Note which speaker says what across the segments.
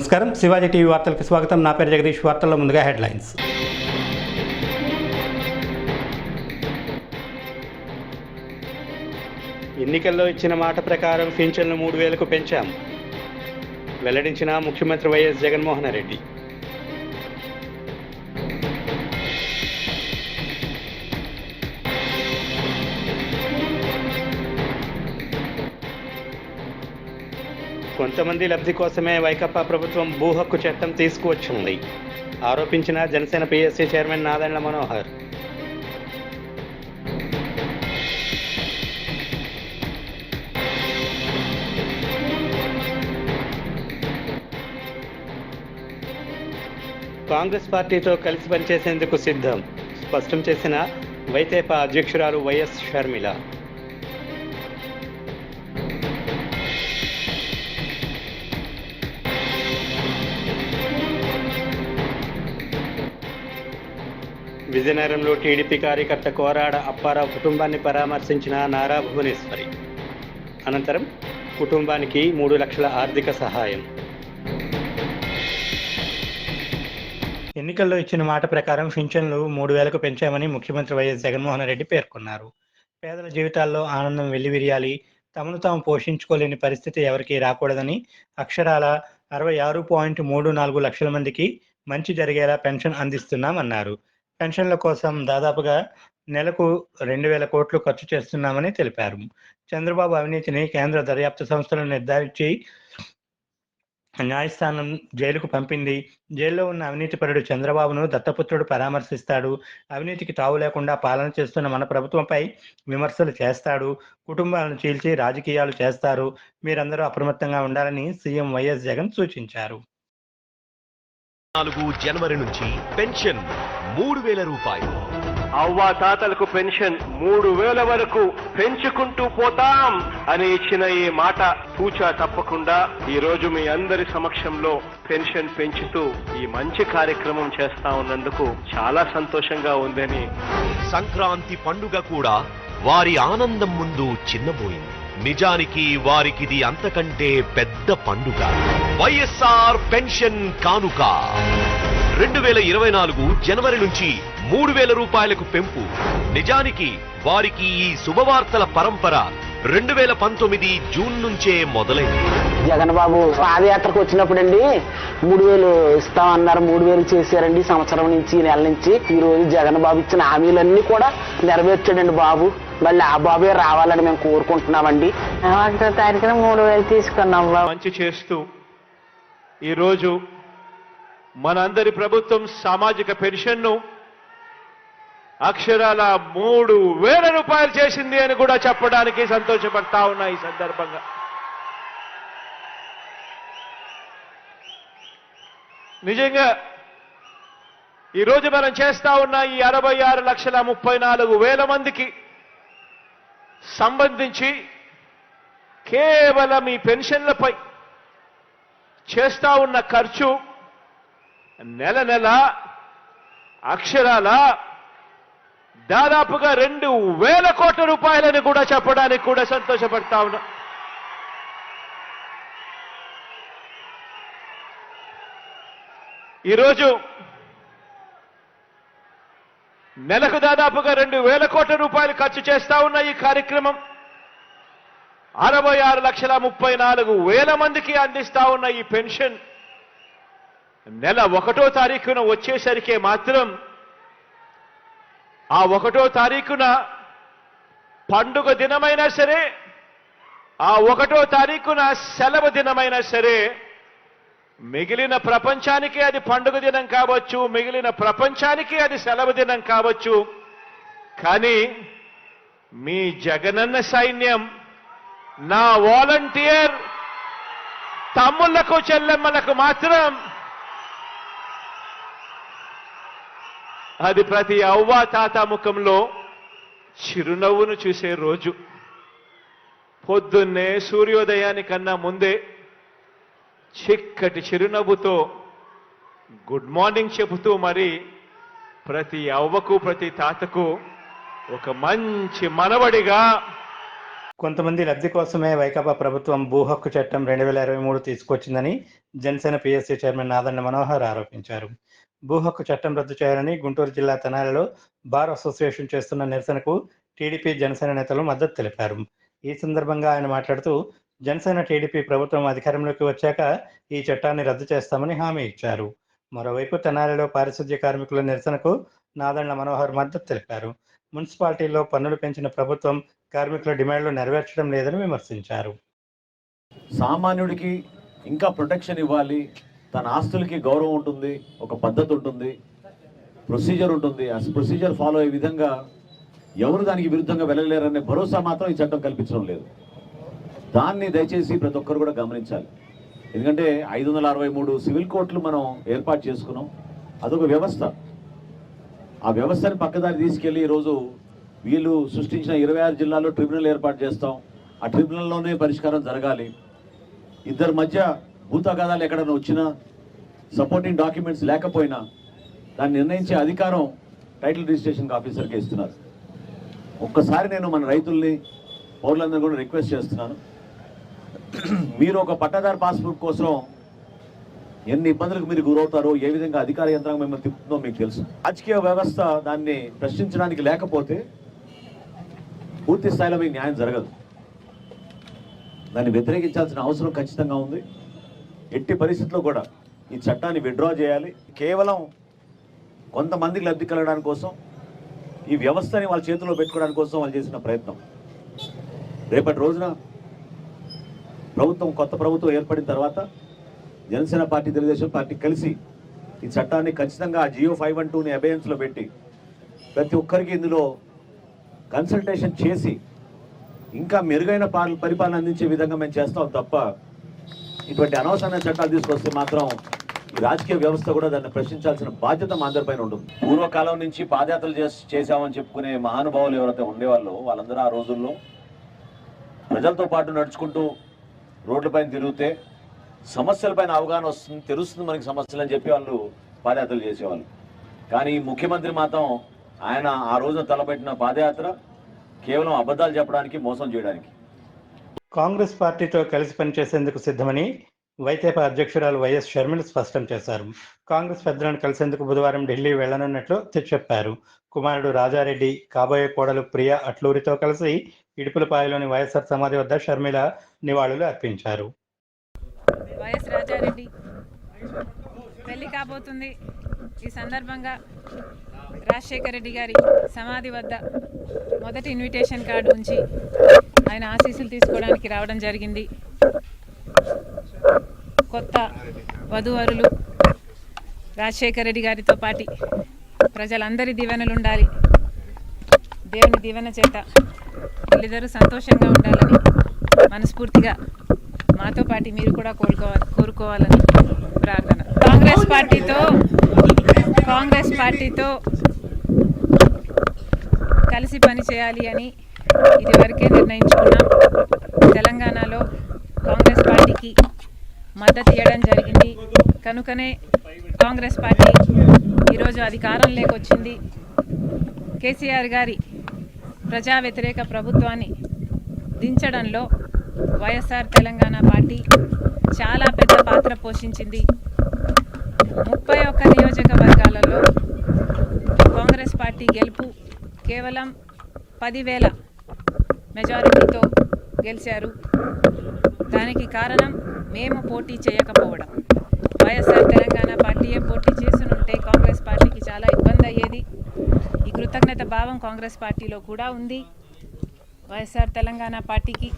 Speaker 1: నమస్కారం. శివాజీ టీవీ వార్తలకు స్వాగతం. నా పేరు జగదీష్. వార్తల్లో ముందుగా హెడ్లైన్స్. ఎన్నికల్లో ఇచ్చిన మాట ప్రకారం పింఛన్లు మూడు వేలకు పెంచాం. వెల్లడించిన ముఖ్యమంత్రి వైఎస్ జగన్మోహన్ రెడ్డి. కొంతమంది లబ్ధి కోసమే వైకప్పా ప్రభుత్వం భూ హక్కు చట్టం తీసుకువచ్చింది. ఆరోపించిన జనసేన పిఎస్సీ చైర్మన్ నారాయణ మనోహర్. కాంగ్రెస్ పార్టీతో కలిసి పనిచేసేందుకు సిద్ధం. స్పష్టం చేసిన వైతేపా అధ్యక్షురాలు వైఎస్ షర్మిల. విజయనగరంలో టీడీపీ కార్యకర్త కోరాడ అప్పారావు కుటుంబాన్ని పరామర్శించిన నారా భువనేశ్వరి. అనంతరం కుటుంబానికి మూడు లక్షల ఆర్థిక సహాయం. ఎన్నికల్లో ఇచ్చిన మాట ప్రకారం పింఛన్లు మూడు వేలకు పెంచామని ముఖ్యమంత్రి వైఎస్ జగన్మోహన్ రెడ్డి పేర్కొన్నారు. పేదల జీవితాల్లో ఆనందం వెల్లివిరియాలి. తమను తాము పోషించుకోలేని పరిస్థితి ఎవరికీ రాకూడదని అక్షరాల అరవై ఆరు పాయింట్ మూడు నాలుగు లక్షల మందికి మంచి జరిగేలా పెన్షన్ అందిస్తున్నామన్నారు. పెన్షన్ల కోసం దాదాపుగా నెలకు రెండు వేల కోట్లు ఖర్చు చేస్తున్నామని తెలిపారు. చంద్రబాబు అవినీతిని కేంద్ర దర్యాప్తు సంస్థలు నిర్ధారించి న్యాయస్థానం జైలుకు పంపింది. జైల్లో ఉన్న అవినీతిపరుడు చంద్రబాబును దత్తపుత్రుడు పరామర్శిస్తాడు. అవినీతికి తావు లేకుండా పాలన చేస్తున్న మన ప్రభుత్వంపై విమర్శలు చేస్తాడు. కుటుంబాలను చీల్చి రాజకీయాలు చేస్తారు. మీరందరూ అప్రమత్తంగా ఉండాలని సీఎం వైఎస్ జగన్ సూచించారు.
Speaker 2: నాలుగు జనవరి నుంచి పెన్షన్ మూడు వేల రూపాయలు.
Speaker 3: అవ్వా తాతలకు పెన్షన్ మూడు వేల వరకు పెంచుకుంటూ పోతాం అని ఇచ్చిన ఈ మాట తూచా తప్పకుండా ఈ రోజు మీ అందరి సమక్షంలో పెన్షన్ పెంచుతూ ఈ మంచి కార్యక్రమం చేస్తా ఉన్నందుకు చాలా సంతోషంగా ఉందని.
Speaker 2: సంక్రాంతి పండుగ కూడా వారి ఆనందం ముందు చిన్నబోయింది. నిజానికి వారికిది అంతకంటే పెద్ద పండుగ. వైఎస్ఆర్ పెన్షన్ కానుక. రెండు వేల ఇరవై నాలుగు జనవరి నుంచి మూడు వేల రూపాయలకు పెంపు. నిజానికి వారికి ఈ శుభవార్తల పరంపర రెండు వేల పంతొమ్మిది జూన్ నుంచే మొదలైంది.
Speaker 4: జగన్ బాబు పాదయాత్రకు వచ్చినప్పుడండి మూడు వేలు ఇస్తామన్నారు మూడు వేలు చేశారండి. సంవత్సరం నుంచి నెల నుంచి ఈ రోజు జగన్ బాబు ఇచ్చిన హామీలన్నీ కూడా నెరవేర్చాడండి బాబు. మళ్ళీ ఆ బాబే రావాలని మేము కోరుకుంటున్నామండి.
Speaker 5: ఒకటో తారీఖున మూడు వేలు తీసుకున్నాం బాబు.
Speaker 3: మంచి చేస్తూ ఈరోజు మనందరి ప్రభుత్వం సామాజిక పెన్షన్ను అక్షరాల మూడు వేల రూపాయలు చేసింది అని కూడా చెప్పడానికి సంతోషపడతా ఉన్నా ఈ సందర్భంగా. నిజంగా ఈరోజు మనం చేస్తా ఉన్న ఈ అరవై ఆరు లక్షల ముప్పై నాలుగు వేల మందికి సంబంధించి కేవలం ఈ పెన్షన్లపై చేస్తా ఉన్న ఖర్చు నెల నెల అక్షరాల దాదాపుగా రెండు వేల కోట్ల రూపాయలని కూడా చెప్పడానికి కూడా సంతోషపడతా ఉన్నా. ఈరోజు నెలకు దాదాపుగా రెండు వేల కోట్ల రూపాయలు ఖర్చు చేస్తా ఉన్న ఈ కార్యక్రమం అరవై ఆరు లక్షల ముప్పై నాలుగు వేల మందికి అందిస్తా ఉన్న ఈ పెన్షన్ నెల ఒకటో తారీఖున వచ్చేసరికే మాత్రం ఆ ఒకటో తారీఖున పండుగ దినమైనా సరే ఆ ఒకటో తారీఖున సెలవు దినమైనా సరే మిగిలిన ప్రపంచానికి అది పండుగ దినం కావచ్చు మిగిలిన ప్రపంచానికి అది సెలవు దినం కావచ్చు. కానీ మీ జగనన్న సైన్యం నా వాలంటీర్ తమ్ముళ్ళకు చెల్లెమ్మలకు మాత్రం అది ప్రతి అవ్వ తాత ముఖంలో చిరునవ్వును చూసే రోజు. పొద్దున్నే సూర్యోదయానికన్నా ముందే చిక్కటి చిరునవ్వుతో గుడ్ మార్నింగ్ చెబుతూ మరి ప్రతి అవ్వకు ప్రతి తాతకు ఒక మంచి మనవడిగా.
Speaker 1: కొంతమంది లబ్ధి కోసమే వైకాపా ప్రభుత్వం భూ హక్కు చట్టం రెండు వేల ఇరవై మూడు తీసుకొచ్చిందని జనసేన పిఎస్సీ చైర్మన్ నాదండ మనోహర్ ఆరోపించారు. భూ హక్కు చట్టం రద్దు చేయాలని గుంటూరు జిల్లా తెనాలిలో బార్ అసోసియేషన్ చేస్తున్న నిరసనకు టీడీపీ జనసేన నేతలు మద్దతు తెలిపారు. ఈ సందర్భంగా ఆయన మాట్లాడుతూ జనసేన టీడీపీ ప్రభుత్వం అధికారంలోకి వచ్చాక ఈ చట్టాన్ని రద్దు చేస్తామని హామీ ఇచ్చారు. మరోవైపు తెనాలిలో పారిశుద్ధ్య కార్మికుల నిరసనకు నాదండ్ల మనోహర్ మద్దతు తెలిపారు. మున్సిపాలిటీల్లో పన్నులు పెంచిన ప్రభుత్వం కార్మికుల డిమాండ్లు నెరవేర్చడం లేదని విమర్శించారు.
Speaker 6: సామాన్యుడికి ఇంకా ప్రొటెక్షన్ ఇవ్వాలి తన ఆస్తులకి గౌరవం ఉంటుంది ఒక పద్ధతి ఉంటుంది ప్రొసీజర్ ఉంటుంది. ఆ ప్రొసీజర్ ఫాలో అయ్యే విధంగా ఎవరు దానికి విరుద్ధంగా వెళ్ళలేరనే భరోసా మాత్రం ఈ చట్టం కల్పించడం లేదు. దాన్ని దయచేసి ప్రతి ఒక్కరు కూడా గమనించాలి. ఎందుకంటే ఐదు వందల అరవై మూడు సివిల్ కోర్టులు మనం ఏర్పాటు చేసుకున్నాం. అదొక వ్యవస్థ. ఆ వ్యవస్థని పక్కదారి తీసుకెళ్ళి ఈరోజు వీళ్ళు సృష్టించిన ఇరవై ఆరు జిల్లాల్లో ట్రిబ్యునల్ ఏర్పాటు చేస్తాం. ఆ ట్రిబ్యునల్లోనే పరిష్కారం జరగాలి. ఇద్దరి మధ్య భూతగాదాలు ఎక్కడైనా వచ్చినా సపోర్టింగ్ డాక్యుమెంట్స్ లేకపోయినా దాన్ని నిర్ణయించే అధికారం టైటిల్ రిజిస్ట్రేషన్ ఆఫీసర్కి ఇస్తున్నారు. ఒక్కసారి నేను మన రైతుల్ని పౌరులందరూ కూడా రిక్వెస్ట్ చేస్తున్నాను. మీరు ఒక పట్టాదారు పాస్బుక్ కోసం ఎన్ని ఇబ్బందులకు మీరు గురవుతారో ఏ విధంగా అధికార యంత్రాంగం మిమ్మల్ని తిప్పుతుందో మీకు తెలుసు. రాజకీయ వ్యవస్థ దాన్ని ప్రశ్నించడానికి లేకపోతే పూర్తి స్థాయిలో మీకు న్యాయం జరగదు. దాన్ని వ్యతిరేకించాల్సిన అవసరం ఖచ్చితంగా ఉంది. ఎట్టి పరిస్థితుల్లో కూడా ఈ చట్టాన్ని విడ్డ్రా చేయాలి. కేవలం కొంతమందికి లబ్ధి కలగడానికి కోసం ఈ వ్యవస్థని వాళ్ళ చేతిలో పెట్టుకోవడానికి కోసం వాళ్ళు చేసిన ప్రయత్నం. రేపటి రోజున ప్రభుత్వం కొత్త ప్రభుత్వం ఏర్పడిన తర్వాత జనసేన పార్టీ తెలుగుదేశం పార్టీ కలిసి ఈ చట్టాన్ని ఖచ్చితంగా జియో ఫైవ్ వన్ టూని అబేయన్స్లో పెట్టి ప్రతి ఒక్కరికి ఇందులో కన్సల్టేషన్ చేసి ఇంకా మెరుగైన పరిపాలన అందించే విధంగా మేము చేస్తాం తప్ప ఇటువంటి అనవసరమైన చట్టాలు తీసుకొస్తే మాత్రం ఈ రాజకీయ వ్యవస్థ కూడా దాన్ని ప్రశ్నించాల్సిన బాధ్యత మా అందరిపైన ఉంటుంది. పూర్వకాలం నుంచి పాదయాత్రలు చేసి చేశామని చెప్పుకునే మహానుభావులు ఎవరైతే ఉండేవాళ్ళో వాళ్ళందరూ ఆ రోజుల్లో ప్రజలతో పాటు నడుచుకుంటూ రోడ్లపైన తిరిగితే సమస్యలపైన అవగాహన వస్తుంది తెలుస్తుంది మనకి సమస్యలు అని చెప్పి వాళ్ళు పాదయాత్రలు చేసేవాళ్ళు. కానీ ముఖ్యమంత్రి మాత్రం ఆయన ఆ రోజున తలపెట్టిన పాదయాత్ర కేవలం అబద్ధాలు చెప్పడానికి మోసం చేయడానికి.
Speaker 1: కాంగ్రెస్ పార్టీతో కలిసి పనిచేసేందుకు సిద్ధమని వైతేపా అధ్యక్షురాలు వైఎస్ షర్మిల స్పష్టం చేశారు. కాంగ్రెస్ పెద్దలను కలిసేందుకు బుధవారం ఢిల్లీ వెళ్ళనున్నట్లు చెప్పారు. కుమారుడు రాజారెడ్డి కాబోయే కోడలు ప్రియా అట్లూరితో కలిసి ఇడుపులపాయలోని వైఎస్ఆర్ సమాధి వద్ద షర్మిల నివాళులు అర్పించారు.
Speaker 7: వైఎస్ రాజారెడ్డి పెళ్ళి కాబోతుంది. ఈ సందర్భంగా రాజశేఖర రెడ్డి గారి సమాధి వద్ద మొదటి ఇన్విటేషన్ కార్డు ఉంచి ఆయన ఆశీస్సులు తీసుకోవడానికి రావడం జరిగింది. కొత్త వధూవరులు రాజశేఖర రెడ్డి గారితో పాటి ప్రజలందరి దీవెనలు ఉండాలి దేవుని దీవెన చేత వీళ్ళిద్దరూ సంతోషంగా ఉండాలని మనస్ఫూర్తిగా మాతో పాటు మీరు కూడా కోరుకోవాలి కోరుకోవాలని ప్రార్థన. కాంగ్రెస్ పార్టీతో కాంగ్రెస్ పార్టీతో కలిసి పని చేయాలి అని ఇదివరకే నిర్ణయించుకున్నాం. తెలంగాణలో కాంగ్రెస్ పార్టీకి మద్దతు ఇవ్వడం జరిగింది. కనుకనే కాంగ్రెస్ పార్టీ ఈరోజు అధికారం లేకొచ్చింది. కేసీఆర్ గారి ప్రజా వ్యతిరేక ప్రభుత్వాన్ని దించడంలో వైఎస్ఆర్ తెలంగాణ పార్టీ చాలా పెద్ద పాత్ర పోషించింది. ముప్పై ఒక్క నియోజకవర్గాలలో కాంగ్రెస్ పార్టీ గెలుపు కేవలం పదివేల మెజారిటీతో గెలిచారు. దానికి కారణం మేము పోటీ చేయకపోవడం. వైఎస్ఆర్ తెలంగాణ పార్టీయే పోటీ చేసునుంటే కాంగ్రెస్ పార్టీకి చాలా ఇబ్బంది అయ్యేది. ఈ కృతజ్ఞత భావం కాంగ్రెస్ పార్టీలో కూడా ఉంది. వైఎస్ఆర్ తెలంగాణ పార్టీకి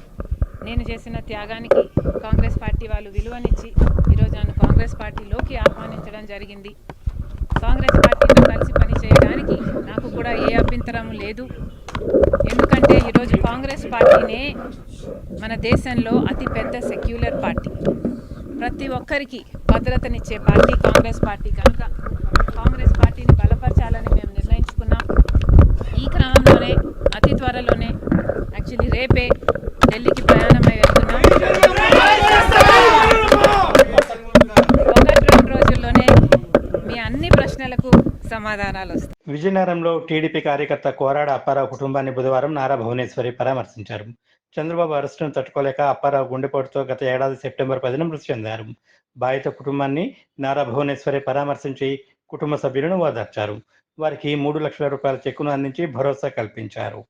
Speaker 7: నేను చేసిన త్యాగానికి కాంగ్రెస్ పార్టీ వాళ్ళు విలువనిచ్చి ఈరోజు నన్ను కాంగ్రెస్ పార్టీలోకి ఆహ్వానించడం జరిగింది. కాంగ్రెస్ పార్టీతో కలిసి పని చేయడానికి నాకు కూడా ఏ అభ్యంతరం లేదు. ఎందుకంటే ఈరోజు కాంగ్రెస్ పార్టీనే మన దేశంలో అతిపెద్ద సెక్యులర్ పార్టీ. ప్రతి ఒక్కరికి భద్రతనిచ్చే పార్టీ కాంగ్రెస్ పార్టీ కనుక కాంగ్రెస్ పార్టీని బలపరచాలని ఈ క్రమంలోనే అతి త్వరలోనే యాక్చువల్లీ రేపే ఢిల్లీకి ప్రయాణమై వెళ్తున్నాం. ఒకటి రెండు రోజుల్లోనే మీ అన్ని ప్రశ్నలకు సమాధానాలు వస్తాయి.
Speaker 1: విజయనగరంలో టీడీపీ కార్యకర్త కోరాడ అప్పారావు కుటుంబాన్ని బుధవారం నారా భువనేశ్వరి పరామర్శించారు. చంద్రబాబు అరెస్టును తట్టుకోలేక అప్పారావు గుండెపోటుతో గత ఏడాది సెప్టెంబర్ పదిన మృతి చెందారు. బాధిత కుటుంబాన్ని నారా భువనేశ్వరి పరామర్శించి కుటుంబ సభ్యులను ఓదార్చారు. వారికి మూడు లక్షల రూపాయల చెక్కును అందించి భరోసా కల్పించారు.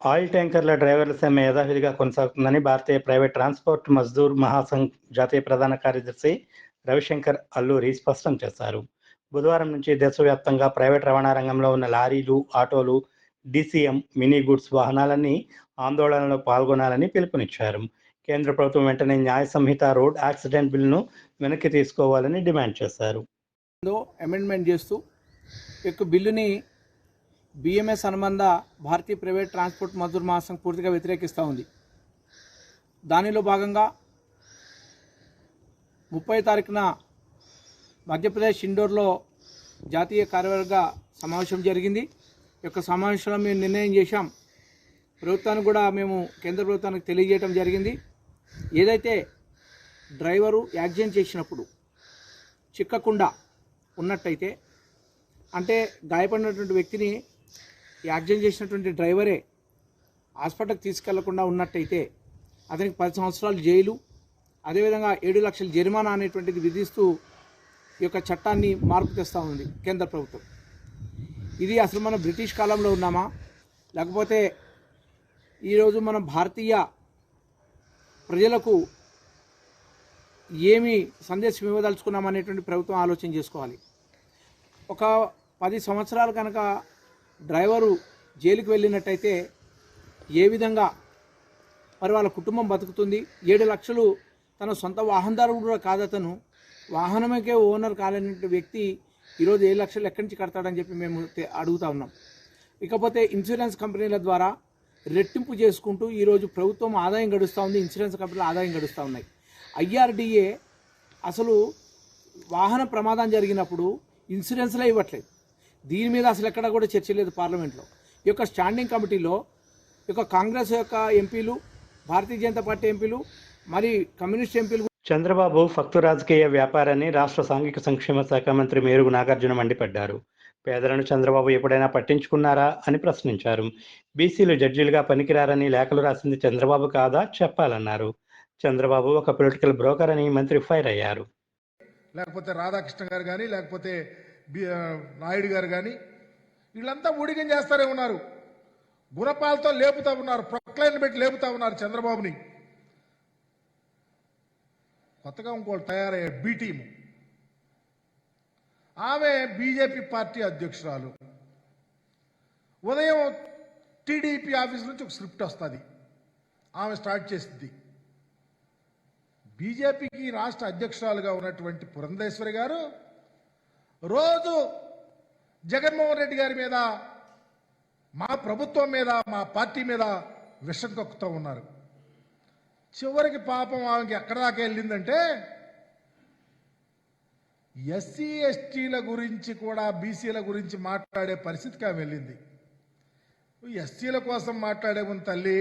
Speaker 1: ఆయిల్ ట్యాంకర్ల డ్రైవర్ల సమ్మె యథావిధిగా కొనసాగుతుందని భారతీయ ప్రైవేట్ ట్రాన్స్పోర్ట్ మజ్దూర్ మహాసంఘ్ జాతీయ ప్రధాన కార్యదర్శి రవిశంకర్ అల్లూరి స్పష్టం చేశారు. బుధవారం నుంచి దేశవ్యాప్తంగా ప్రైవేట్ రవాణా రంగంలో ఉన్న లారీలు ఆటోలు డీసీఎం మినీ గూడ్స్ వాహనాలన్నీ ఆందోళనలో పాల్గొనాలని పిలుపునిచ్చారు. కేంద్ర ప్రభుత్వం వెంటనే న్యాయ సంహిత రోడ్ యాక్సిడెంట్ బిల్లును వెనక్కి తీసుకోవాలని డిమాండ్ చేశారు.
Speaker 8: అమెండ్మెంట్ చేస్తూ యొక్క బిల్లుని బిఎంఎస్ అనుబంధ భారతీయ ప్రైవేట్ ట్రాన్స్పోర్ట్ మజూర్ మహాసంఘ్ పూర్తిగా వ్యతిరేకిస్తూ ఉంది. దానిలో భాగంగా ముప్పై తారీఖున మధ్యప్రదేశ్ ఇండోర్లో జాతీయ కార్యవర్గ సమావేశం జరిగింది. యొక్క సమావేశంలో మేము నిర్ణయం చేశాం. ప్రభుత్వానికి కూడా మేము కేంద్ర ప్రభుత్వానికి తెలియజేయడం జరిగింది. ఏదైతే డ్రైవరు యాక్సిడెంట్ చేసినప్పుడు చిక్కకుండా ఉన్నట్టయితే అంటే గాయపడినటువంటి వ్యక్తిని యాక్సిడెంట్ చేసినటువంటి డ్రైవరే హాస్పిటల్కి తీసుకెళ్ళకుండా ఉన్నట్టయితే అతనికి పది సంవత్సరాలు జైలు అదేవిధంగా ఏడు లక్షల జరిమానా అనేటువంటిది విధిస్తూ ఈ యొక్క చట్టాన్ని మార్పు తెస్తూ ఉంది కేంద్ర ప్రభుత్వం. ఇది అసలు మనం బ్రిటిష్ కాలంలో ఉన్నామా? లేకపోతే ఈరోజు మనం భారతీయ ప్రజలకు ఏమి సందేశం ఇవ్వదలుచుకున్నామనేటువంటి ప్రభుత్వం ఆలోచన చేసుకోవాలి. ఒక పది సంవత్సరాలు కనుక డ్రైవరు జైలుకి వెళ్ళినట్టయితే ఏ విధంగా మరి వాళ్ళ కుటుంబం బతుకుతుంది? ఏడు లక్షలు తన సొంత వాహనదారుడు కూడా కాదు వాహనమకే ఓనర్ కాలేనటువంటి వ్యక్తి ఈరోజు ఏడు లక్షలు ఎక్కడి నుంచి కడతాడని చెప్పి మేము అడుగుతా ఉన్నాం. ఇకపోతే ఇన్సూరెన్స్ కంపెనీల ద్వారా రెట్టింపు చేసుకుంటూ ఈరోజు ప్రభుత్వం ఆదాయం గడుస్తూ ఉంది ఇన్సూరెన్స్ కంపెనీలు ఆదాయం గడుస్తూ ఉన్నాయి. ఐఆర్డిఏ అసలు వాహన ప్రమాదం జరిగినప్పుడు ఇన్సూరెన్స్లే ఇవ్వట్లేదు. దీని మీద అసలు ఎక్కడా కూడా చర్చ లేదు పార్లమెంట్లో. ఈ యొక్క స్టాండింగ్ కమిటీలో ఈ యొక్క కాంగ్రెస్ యొక్క ఎంపీలు భారతీయ జనతా పార్టీ ఎంపీలు మరి కమ్యూనిస్ట్ ఎంపీలు
Speaker 1: చంద్రబాబు ఫక్తు రాజకీయ వ్యాపారాన్ని రాష్ట్ర సాంఘిక సంక్షేమ శాఖ మంత్రి మేరుగు నాగార్జున మండిపడ్డారు. పేదలను చంద్రబాబు ఎప్పుడైనా పట్టించుకున్నారా అని ప్రశ్నించారు. బీసీలు జడ్జీలుగా పనికిరారని లేఖలు రాసింది చంద్రబాబు కాదా చెప్పాలన్నారు. చంద్రబాబు ఒక పొలిటికల్ బ్రోకర్ అని మంత్రి ఫైర్ అయ్యారు.
Speaker 9: లేకపోతే రాధాకృష్ణ గారు కానీ లేకపోతే నాయుడు గారు కానీ వీళ్ళంతా ఊడిగం చేస్తారే ఉన్నారు. గుణపాలతో లేపుతా ఉన్నారు ప్రొక్లైన్ పెట్టి లేపుతా ఉన్నారు చంద్రబాబుని. కొత్తగా ఇంకోటి తయారయ్యే బి టీము. ఆమె బీజేపీ పార్టీ అధ్యక్షురాలు. ఉదయం టీడీపీ ఆఫీస్ నుంచి ఒక స్క్రిప్ట్ వస్తుంది. ఆమె స్టార్ట్ చేసింది. బీజేపీకి రాష్ట్ర అధ్యక్షురాలుగా ఉన్నటువంటి పురంధేశ్వరి గారు రోజు జగన్మోహన్ రెడ్డి గారి మీద మా ప్రభుత్వం మీద మా పార్టీ మీద విషం కక్కుతూ ఉన్నారు. చివరికి పాపం ఆమెకి ఎక్కడ దాకా వెళ్ళిందంటే ఎస్సీ ఎస్టీల గురించి కూడా బీసీల గురించి మాట్లాడే పరిస్థితికి ఆమె వెళ్ళింది. ఎస్సీల కోసం మాట్లాడే ముందు తల్లి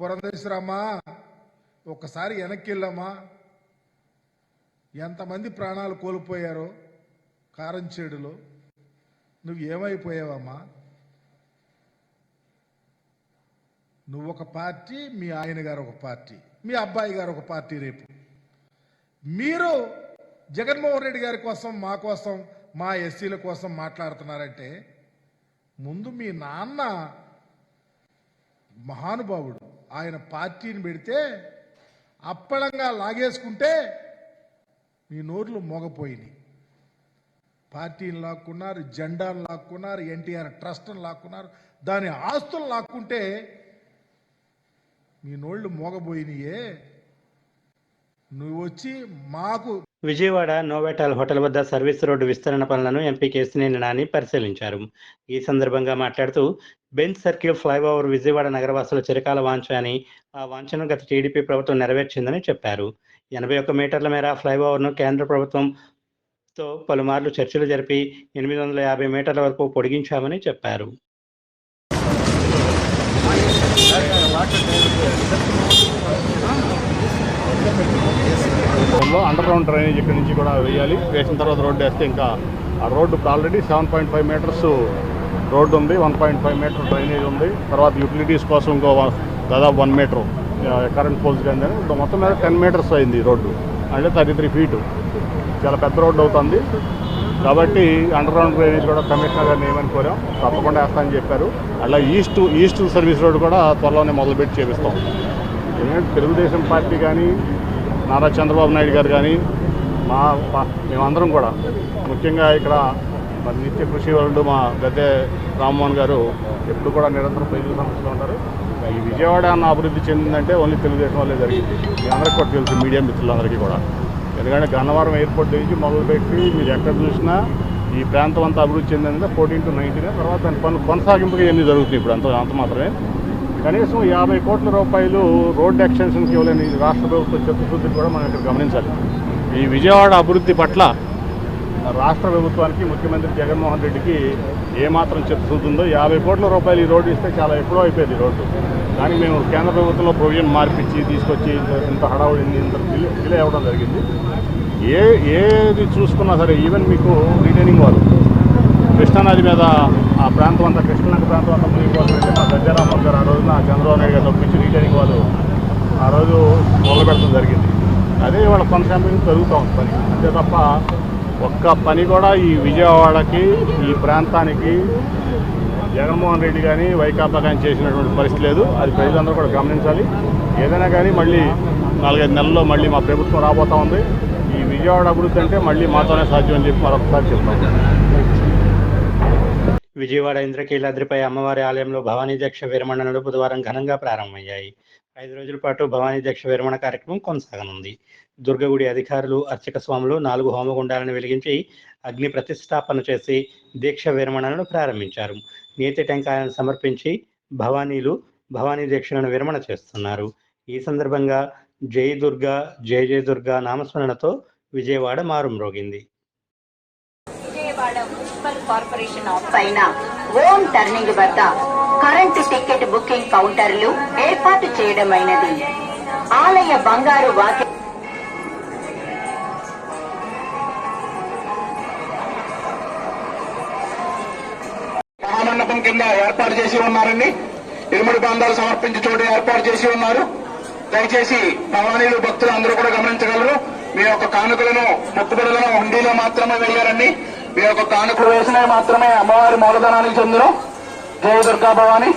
Speaker 9: పురంధేశ్వరమ్మా ఒక్కసారి వెనక్కి వెళ్ళామా ఎంతమంది ప్రాణాలు కోల్పోయారో కారంచేడులో నువ్వు ఏమైపోయావమ్మా? నువ్వు ఒక పార్టీ మీ ఆయన గారు ఒక పార్టీ మీ అబ్బాయి గారు ఒక పార్టీ రేపు. మీరు జగన్మోహన్ రెడ్డి గారి కోసం మా కోసం మా ఎస్సీల కోసం మాట్లాడుతున్నారంటే ముందు మీ నాన్న మహానుభావుడు. ఆయన పార్టీని పెడితే అప్పడంగా లాగేసుకుంటే మీ నోర్లు మోగపోయినాయి. పార్టీని లాక్కున్నారు జెండాను లాక్కున్నారు ఎన్టీఆర్ ట్రస్ట్ను లాక్కున్నారు దాని ఆస్తులు లాక్కుంటే మీ నోళ్ళు మోగబోయినాయే. నువ్వు వచ్చి మాకు
Speaker 1: విజయవాడ నోవేటాల్ హోటల్ వద్ద సర్వీస్ రోడ్డు విస్తరణ పనులను ఎంపీ కేసినేని నాని పరిశీలించారు. ఈ సందర్భంగా మాట్లాడుతూ బెంచ్ సర్కిల్ ఫ్లైఓవర్ విజయవాడ నగరవాసుల చిరకాల వాంఛ అని ఆ వాంఛను గత టీడీపీ ప్రభుత్వం నెరవేర్చిందని చెప్పారు. ఎనభై ఒక్క మీటర్ల మేర ఫ్లైఓవర్ను కేంద్ర ప్రభుత్వం తో పలుమార్లు చర్చలు జరిపి ఎనిమిది వందల యాభై మీటర్ల వరకు పొడిగించామని చెప్పారు.
Speaker 10: అండర్ గ్రౌండ్ డ్రైనేజ్ ఇక్కడ నుంచి కూడా వేయాలి. వేసిన తర్వాత రోడ్డు వేస్తే ఇంకా ఆ road already seven point five meters road ఉంది one point five meter drainage ఉంది. తర్వాత యూటిలిటీస్ కోసం ఇంకో దాదాపు వన్ మీటర్ కరెంట్ పోల్స్ కానీ మొత్తం మీద టెన్ మీటర్స్ అయింది రోడ్డు. అంటే థర్టీ త్రీ ఫీటు చాలా పెద్ద రోడ్డు అవుతుంది. కాబట్టి అండర్ గ్రౌండ్ డ్రైనేజ్ కూడా కమిషనర్ గారిని ఏమని కోరాం తప్పకుండా వేస్తామని చెప్పారు. అలా ఈస్ట్ ఈస్ట్ సర్వీస్ రోడ్డు కూడా త్వరలోనే మొదలుపెట్టి చేపిస్తాం. ఎందుకంటే తెలుగుదేశం పార్టీ కానీ నారా చంద్రబాబు నాయుడు గారు కానీ మా మేమందరం కూడా ముఖ్యంగా ఇక్కడ మరి నిత్య కృషి వరుడు మా గద్దె రామ్మోహన్ గారు ఎప్పుడు కూడా నిరంతరం ప్రజల సమస్యలు ఉంటారు. ఈ విజయవాడ అన్న అభివృద్ధి చెందిందంటే ఓన్లీ తెలుగుదేశం వల్లే జరిగింది. మీ అందరికీ కూడా తెలుసు మీడియా మిత్రులందరికీ కూడా. ఎందుకంటే గన్నవరం ఎయిర్పోర్ట్ నుంచి మొదలుపెట్టి మీరు ఎక్కడ చూసినా ఈ ప్రాంతం అంతా అభివృద్ధి చెందిన ఫోర్టీన్ టు నైన్టీన్ తర్వాత దాని పనులు కొనసాగింపుగా ఎన్ని జరుగుతున్నాయి ఇప్పుడు అంత అంత మాత్రమే. కనీసం యాభై కోట్ల రూపాయలు రోడ్ ఎక్స్టెన్షన్కి ఇవ్వలేని రాష్ట్ర ప్రభుత్వ చిత్తశుద్ధిని కూడా మనం ఇక్కడ గమనించాలి. ఈ విజయవాడ అభివృద్ధి పట్ల రాష్ట్ర ప్రభుత్వానికి ముఖ్యమంత్రి జగన్మోహన్ రెడ్డికి ఏమాత్రం చిత్తశుద్ధి ఉందో యాభై కోట్ల రూపాయలు ఈ రోడ్డు ఇస్తే చాలా ఎప్పుడో అయిపోయింది ఈ రోడ్డు. కానీ మేము కేంద్ర ప్రభుత్వంలో ప్రొవిజన్ మార్పిచ్చి తీసుకొచ్చి ఇంత ఇంత ఇంత డిలే అవ్వడం జరిగింది. ఏ ఏది చూసుకున్నా సరే ఈవెన్ మీకు రిటైనింగ్ వాళ్ళు కృష్ణానది మీద ఆ ప్రాంతం అంతా కృష్ణానది ప్రాంతం అంతా మునిగిపోతుందంటే మా గద్దెరామన్ గారు ఆ రోజున చంద్రబాబు నాయుడు గారు ఒప్పించి రిటైనింగ్ వాళ్ళు ఆ రోజు మొదలు పెట్టడం జరిగింది. అదే వాళ్ళ కొనసాగింపు జరుగుతూ ఉంది పని. అంతే తప్ప ఒక్క పని కూడా ఈ విజయవాడకి ఈ ప్రాంతానికి జగన్మోహన్ రెడ్డి కానీ వైకాపా కానీ చేసినటువంటి పరిస్థితి లేదు. అది ప్రజలందరూ కూడా గమనించాలి. ఏదైనా కానీ మళ్ళీ నాలుగైదు నెలల్లో మళ్ళీ మా ప్రభుత్వం రాబోతా ఉంది. ఈ విజయవాడ అభివృద్ధి అంటే మళ్ళీ మాతోనే సాధ్యం అని చెప్పి మరొకసారి చెప్తాం.
Speaker 1: విజయవాడ ఇంద్రకీలాద్రిపై అమ్మవారి ఆలయంలో భవానీ దీక్ష విరమణలు బుధవారం ఘనంగా ప్రారంభమయ్యాయి. ఐదు రోజుల పాటు భవానీ దీక్ష విరమణ కార్యక్రమం కొనసాగనుంది. దుర్గగుడి అధికారులు అర్చక స్వాములు నాలుగు హోమగుండాలను వెలిగించి అగ్ని ప్రతిష్టాపన చేసి దీక్ష విరమణలను ప్రారంభించారు. నేతి టెంకాయలను సమర్పించి భవానీలు భవానీ దీక్షలను విరమణ చేస్తున్నారు. ఈ సందర్భంగా జై దుర్గా జై జయ దుర్గా నామస్మరణతో విజయవాడ మారుమ్రోగింది.
Speaker 11: విజయవాడ మున్సిపల్ కార్పొరేషన్ పైన ఓం టర్నింగ్ వద్ద కరెంటు టికెట్ బుకింగ్ కౌంటర్లు ఏర్పాటు చేయడమైనది. ఆలయ బంగారు వాకి
Speaker 3: మహామండపం ఏర్పాటు చేసి ఉన్నారండి. ఇరుముడి బంధాలు సమర్పించే చోటు ఏర్పాటు చేసి ఉన్నారు. దయచేసి భవానీలు భక్తులు అందరూ కూడా గమనించగలరు. మీ యొక్క కానుకలను మొక్కుబడులను హుండీలో మాత్రమే వేయారండి. మీ యొక్క కానుకలు వేసినవి మాత్రమే అమ్మవారి మూలధనానికి చెందిన. Jaya Durga Bhavani.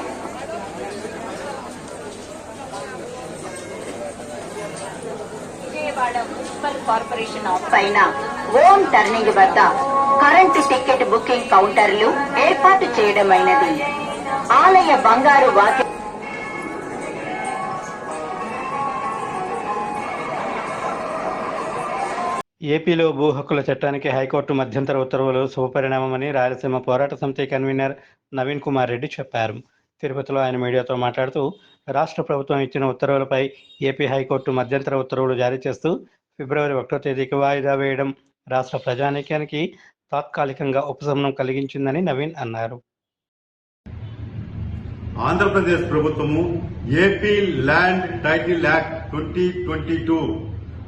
Speaker 11: Vijayawada municipal corporation off పైన ఓం టర్నింగ్ వద్ద కరెంటు టికెట్ బుకింగ్ కౌంటర్లు ఏర్పాటు చేయడమైనది. ఆలయ బంగారు వాకి
Speaker 1: ఏపీలో భూ హక్కుల చట్టానికి హైకోర్టు మధ్యంతర ఉత్తర్వులు శుభపరిణామమని రాయలసీమ పోరాట సమితి కన్వీనర్ నవీన్ కుమార్ రెడ్డి చెప్పారు. తిరుపతిలో ఆయన మీడియాతో మాట్లాడుతూ రాష్ట్ర ప్రభుత్వం ఇచ్చిన ఉత్తర్వులపై ఏపీ హైకోర్టు మధ్యంతర ఉత్తర్వులు జారీ చేస్తూ ఫిబ్రవరి ఒకటో తేదీకి వాయిదా వేయడం రాష్ట్ర ప్రజానీకానికి తాత్కాలికంగా ఉపశమనం కలిగించిందని నవీన్ అన్నారు.
Speaker 10: ఆంధ్రప్రదేశ్ ప్రభుత్వము AP land title act twenty twenty two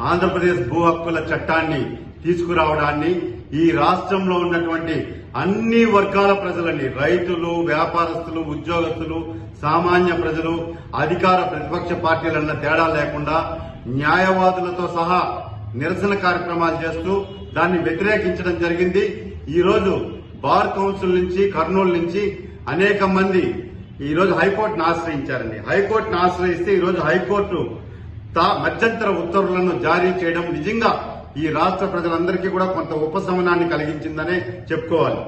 Speaker 10: Andhra Pradesh భూ హక్కుల చట్టాన్ని తీసుకురావడాన్ని ఈ రాష్ట్రంలో ఉన్నటువంటి అన్ని వర్గాల ప్రజలని రైతులు వ్యాపారస్తులు ఉద్యోగస్తులు సామాన్య ప్రజలు అధికార ప్రతిపక్ష పార్టీలన్న తేడా లేకుండా న్యాయవాదులతో సహా నిరసన కార్యక్రమాలు చేస్తూ దాన్ని వ్యతిరేకించడం జరిగింది. ఈరోజు బార్ కౌన్సిల్ నుంచి కర్నూలు నుంచి
Speaker 12: అనేక మంది ఈ రోజు హైకోర్టును ఆశ్రయించారండి. హైకోర్టును ఆశ్రయిస్తే ఈరోజు హైకోర్టు తా మధ్యంతర ఉత్తర్వులను జారీ చేయడం నిజంగా ఈ రాష్ట్ర ప్రజలందరికీ కూడా కొంత ఉపశమనాన్ని కలిగించిందనే చెప్పుకోవాలి.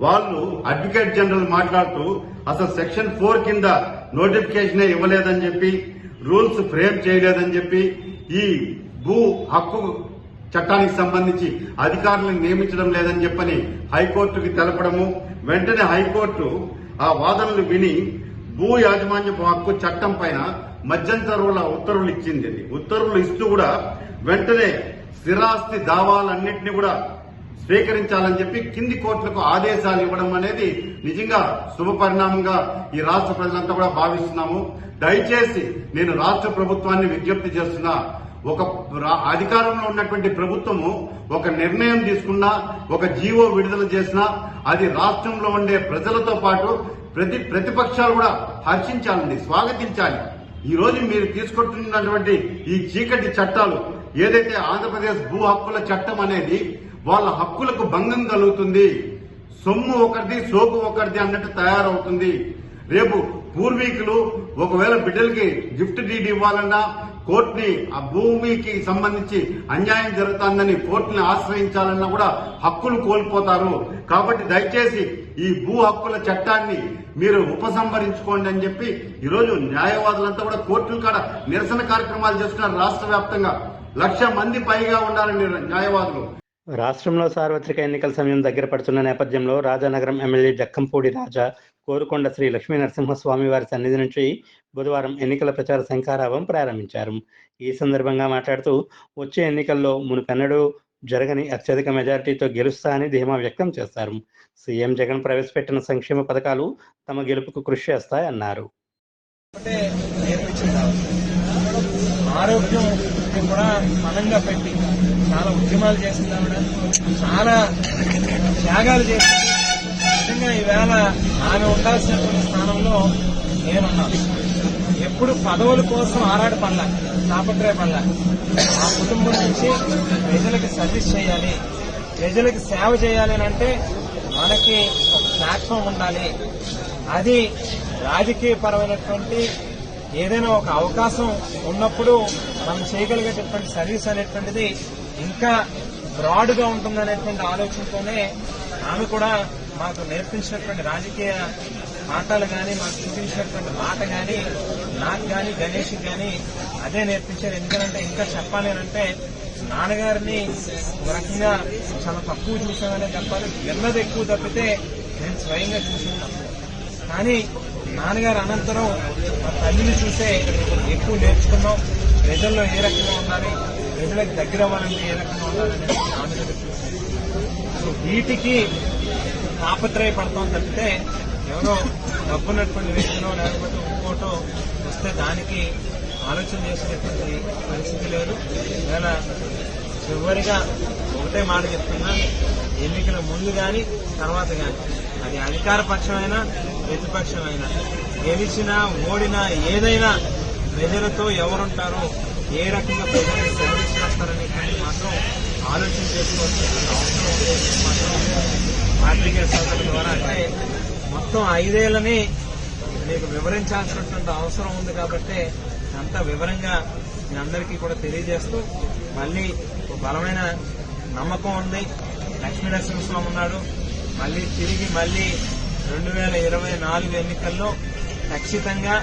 Speaker 12: వాళ్ళు అడ్వకేట్ జనరల్ మాట్లాడుతూ అసలు సెక్షన్ ఫోర్ కింద నోటిఫికేషన్ ఇవ్వలేదని చెప్పి రూల్స్ ఫ్రేమ్ చేయలేదని చెప్పి ఈ భూ హక్కు చట్టానికి సంబంధించి అధికారులను నియమించడం లేదని చెప్పని హైకోర్టుకి తెలపడము వెంటనే హైకోర్టు ఆ వాదనలు విని భూ యాజమాన్యపు హక్కు చట్టం పైన మధ్యంతరుల ఉత్తర్వులు ఇచ్చింది. ఉత్తర్వులు ఇస్తూ కూడా వెంటనే స్థిరాస్తి దావాలన్నింటినీ కూడా స్వీకరించాలని చెప్పి కింది కోర్టులకు ఆదేశాలు ఇవ్వడం అనేది నిజంగా శుభ పరిణామంగా ఈ రాష్ట్ర ప్రజలంతా కూడా భావిస్తున్నాము. దయచేసి నేను రాష్ట్ర ప్రభుత్వాన్ని విజ్ఞప్తి చేస్తున్నా. ఒక రా- అధికారంలో ఉన్నటువంటి ప్రభుత్వము ఒక నిర్ణయం తీసుకున్నా ఒక జీవో విడుదల చేసినా అది రాష్ట్రంలో ఉండే ప్రజలతో పాటు ప్రతి ప్రతిపక్షాలు కూడా హర్షించాలండి స్వాగతించాలి. ఈ రోజు మీరు తీసుకుంటున్నటువంటి ఈ చీకటి చట్టాలు ఏదైతే ఆంధ్రప్రదేశ్ భూ హక్కుల చట్టం అనేది వాళ్ళ హక్కులకు భంగం కలుగుతుంది. సొమ్ము ఒకరిది సోకు ఒకరిది అన్నట్టు తయారవుతుంది. రేపు పూర్వీకులు ఒకవేళ బిడ్డలకి గిఫ్ట్ డీడ్ ఇవ్వాలన్నా కోర్టుని ఆ భూమికి సంబంధించి అన్యాయం జరుగుతుందని కోర్టుని ఆశ్రయించాలన్నా కూడా హక్కులు కోల్పోతారు. కాబట్టి దయచేసి ఈ భూ హక్కుల చట్టాన్ని మీరు ఉపసంహరించుకోండి అని చెప్పి ఈరోజు న్యాయవాదులంతా కూడా కోర్టుల కాడ నిరసన కార్యక్రమాలు చేస్తున్నారు రాష్ట్ర వ్యాప్తంగా. లక్ష మంది పైగా ఉండాలని న్యాయవాదులు.
Speaker 1: రాష్ట్రంలో సార్వత్రిక ఎన్నికల సమయం దగ్గర పడుతున్న నేపథ్యంలో రాజానగరం ఎమ్మెల్యే జక్కంపూడి రాజా కోరుకొండ శ్రీ లక్ష్మీ నరసింహస్వామి వారి సన్నిధి నుంచి బుధవారం ఎన్నికల ప్రచార శంఖారావం ప్రారంభించారు. ఈ సందర్భంగా మాట్లాడుతూ వచ్చే ఎన్నికల్లో మునుపెన్నడూ జరగని అత్యధిక మెజారిటీతో గెలుస్తా అని ధీమా వ్యక్తం చేస్తారు. సీఎం జగన్ ప్రవేశపెట్టిన సంక్షేమ పథకాలు తమ గెలుపుకు కృషి చేస్తాయన్నారు
Speaker 13: ఆరోగ్యం కూడా మనంగా పెట్టి చాలా ఉద్యమాలు చేసింది ఆవిడ. చాలా త్యాగాలు చేసింది. నిజంగా ఈవేళ ఆమె ఉండాల్సినటువంటి స్థానంలో నేనున్నాను. ఎప్పుడు పదవుల కోసం ఆరాడ పడలా తాపత్రయ పడలా. ఆ కుటుంబం నుంచి ప్రజలకు సర్వీస్ చేయాలి. ప్రజలకు సేవ చేయాలి అని అంటే మనకి ఒక ప్లాట్ఫామ్ ఉండాలి. అది రాజకీయ పరమైనటువంటి ఏదైనా ఒక అవకాశం ఉన్నప్పుడు మనం చేయగలిగేటటువంటి సర్వీస్ అనేటువంటిది ఇంకా బ్రాడ్గా ఉంటుందనేటువంటి ఆలోచనతోనే ఆమె కూడా మాకు నేర్పించినటువంటి రాజకీయ పాఠాలు కానీ మాకు చూపించినటువంటి మాట కానీ నాకు కానీ గణేష్ కానీ అదే నేర్పించారు. ఎందుకంటే ఇంకా చెప్పాలి అంటే నాన్నగారిని ఒక రకంగా చాలా తక్కువ చూసామనే చెప్పాలి. విన్నది ఎక్కువ తప్పితే నేను స్వయంగా చూసుకున్నాను కానీ నాన్నగారు అనంతరం మా తల్లిని చూసే ఎక్కువ నేర్చుకున్నాం. ప్రజల్లో ఏ రకంగా ఉండాలి ప్రజలకు దగ్గర అవ్వాలంటే ఏ రకంగా ఉండాలని సో వీటికి తాపత్రయపడతాం తప్పితే ఎవరో డబ్బున్నటువంటి వ్యక్తినో లేకపోతే ఇంకోటో వస్తే దానికి ఆలోచన చేసేటటువంటి పరిస్థితి లేదు. ఇవాళ చివరిగా ఒకటే మాట చెప్తున్నా ఎన్నికల ముందు కానీ తర్వాత కానీ అది అధికార పక్షమైనా ప్రతిపక్షమైనా. గెలిచినా ఓడినా ఏదైనా ప్రజలతో ఎవరుంటారో ఏ రకంగా ప్రజలకు చేస్తారనేటువంటి మాత్రం ఆలోచన చేసుకోవాల్సిన అవసరం మాత్రం పాత్రికేయ సోదరుల ద్వారా అంటే మొత్తం ఐదేళ్ళని మీకు వివరించాల్సినటువంటి అవసరం ఉంది కాబట్టి అంత వివరంగా మీ అందరికీ కూడా తెలియజేస్తూ మళ్ళీ ఒక బలమైన నమ్మకం ఉంది. లక్ష్మీనరసింహస్వామి ఉన్నాడు. మళ్ళీ తిరిగి మళ్ళీ రెండు వేల ఇరవై నాలుగు ఎన్నికల్లో ఖచ్చితంగా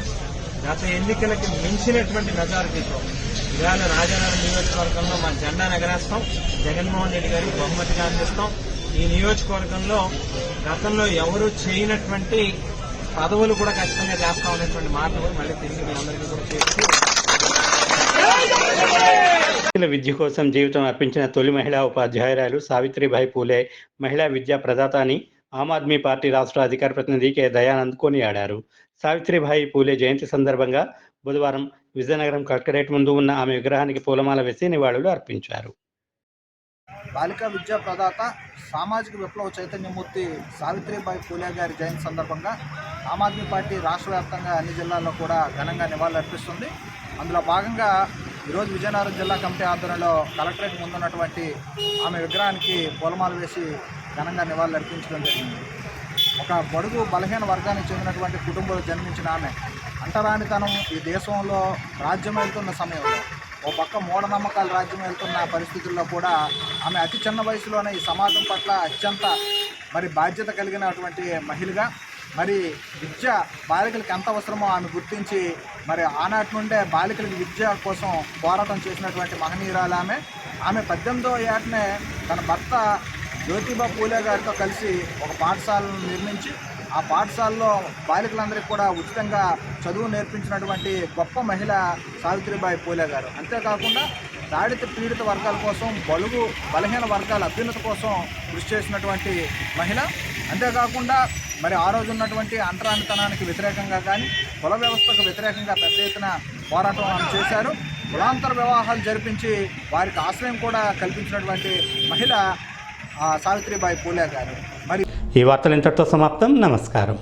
Speaker 13: గత ఎన్నికలకి మించినటువంటి మెజారిటీతో ఇవాళ రాజానగరం నియోజకవర్గంలో మా జెండా నగరేస్తాం. జగన్మోహన్ రెడ్డి గారికి బహుమతిగా అందిస్తాం. ఈ నియోజకవర్గంలో గతంలో ఎవరు చేయనటువంటి పదవులు కూడా ఖచ్చితంగా చేస్తాం అనేటువంటి మాట మళ్ళీ తిరిగి మీ అందరికీ కూడా
Speaker 1: చేసి విద్య కోసం జీవితం అర్పించిన తొలి మహిళా ఉపాధ్యాయురాలు సావిత్రిబాయి పూలే మహిళా విద్యా ప్రదాత అని ఆమ్ ఆద్మీ పార్టీ రాష్ట్ర అధికార ప్రతినిధి కె. దయానంద్ కొనియాడారు. సావిత్రిబాయి పూలే జయంతి సందర్భంగా బుధవారం విజయనగరం కలెక్టరేట్ ముందు ఉన్న ఆమె విగ్రహానికి పూలమాల వేసి నివాళులు అర్పించారు.
Speaker 14: బాలికా విద్యా ప్రదాత సామాజిక విప్లవ చైతన్యమూర్తి సావిత్రిబాయి పూలే గారి జయంతి సందర్భంగా ఆమ్ ఆద్మీ పార్టీ రాష్ట్ర వ్యాప్తంగా అన్ని జిల్లాల్లో కూడా ఘనంగా నివాళులర్పిస్తుంది అందులో భాగంగా ఈరోజు విజయనగరం జిల్లా కమిటీ ఆధ్వర్యంలో కలెక్టరేట్ ముందున్నటువంటి ఆమె విగ్రహానికి పూలమాల వేసి ఘనంగా నివాళులర్పించడం జరిగింది. ఒక బడుగు బలహీన వర్గానికి చెందినటువంటి కుటుంబంలో జన్మించిన ఆమె. అంటరానితనం ఈ దేశంలో రాజ్యం వెళ్తున్న సమయంలో ఓ పక్క మూఢనమ్మకాలు రాజ్యం వెళ్తున్న పరిస్థితుల్లో కూడా ఆమె అతి చిన్న వయసులోనే ఈ సమాజం పట్ల అత్యంత మరి బాధ్యత కలిగినటువంటి మహిళగా మరి విద్య బాలికలకు ఎంత అవసరమో ఆమె గుర్తించి మరి ఆనాటి నుండే బాలికలకు విద్య కోసం పోరాటం చేసినటువంటి మహనీయురాలు ఆమె. ఆమె పద్దెనిమిదో ఏటనే తన భర్త జ్యోతిబా పూలే గారితో కలిసి ఒక పాఠశాలను నిర్మించి ఆ పాఠశాలలో బాలికలందరికీ కూడా ఉచితంగా చదువు నేర్పించినటువంటి గొప్ప మహిళ సావిత్రిబాయి పూలే గారు. అంతేకాకుండా దాడిత పీడిత వర్గాల కోసం బలుగు బలహీన వర్గాల అభ్యున్నత కోసం కృషి చేసినటువంటి మహిళ. అంతేకాకుండా మరి ఆ రోజు ఉన్నటువంటి అంటరానితనానికి వ్యతిరేకంగా కానీ కుల వ్యవస్థకు వ్యతిరేకంగా పెద్ద ఎత్తున పోరాటం ఆమె చేశారు. కులాంతర వివాహాలు జరిపించి వారికి ఆశ్రయం కూడా కల్పించినటువంటి మహిళ సావిత్రిబాయి పూలే గారు. మరి
Speaker 1: ఈ వార్తలు ఇంతటితో సమాప్తం. నమస్కారం.